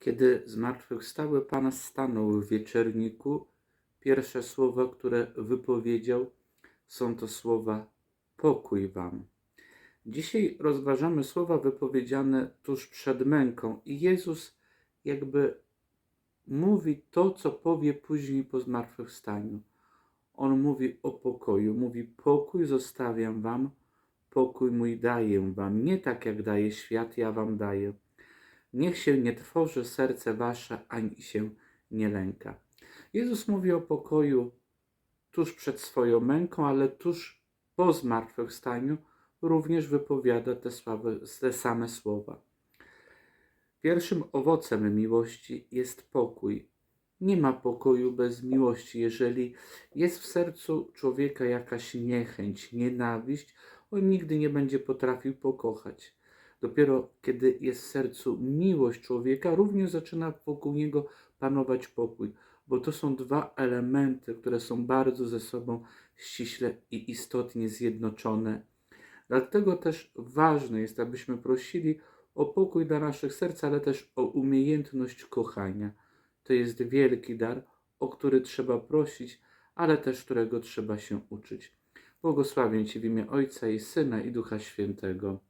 Kiedy zmartwychwstały Pan stanął w wieczerniku, pierwsze słowa, które wypowiedział, są to słowa pokój wam. Dzisiaj rozważamy słowa wypowiedziane tuż przed męką i Jezus jakby mówi to, co powie później po zmartwychwstaniu. On mówi o pokoju, mówi pokój zostawiam wam, pokój mój daję wam, nie tak jak daje świat, ja wam daję. Niech się nie trwoży serce wasze, ani się nie lęka. Jezus mówi o pokoju tuż przed swoją męką, ale tuż po zmartwychwstaniu również wypowiada te, te same słowa. Pierwszym owocem miłości jest pokój. Nie ma pokoju bez miłości. Jeżeli jest w sercu człowieka jakaś niechęć, nienawiść, on nigdy nie będzie potrafił pokochać. Dopiero kiedy jest w sercu miłość człowieka, również zaczyna wokół niego panować pokój, bo to są dwa elementy, które są bardzo ze sobą ściśle i istotnie zjednoczone. Dlatego też ważne jest, abyśmy prosili o pokój dla naszych serc, ale też o umiejętność kochania. To jest wielki dar, o który trzeba prosić, ale też którego trzeba się uczyć. Błogosławię Ci w imię Ojca i Syna i Ducha Świętego.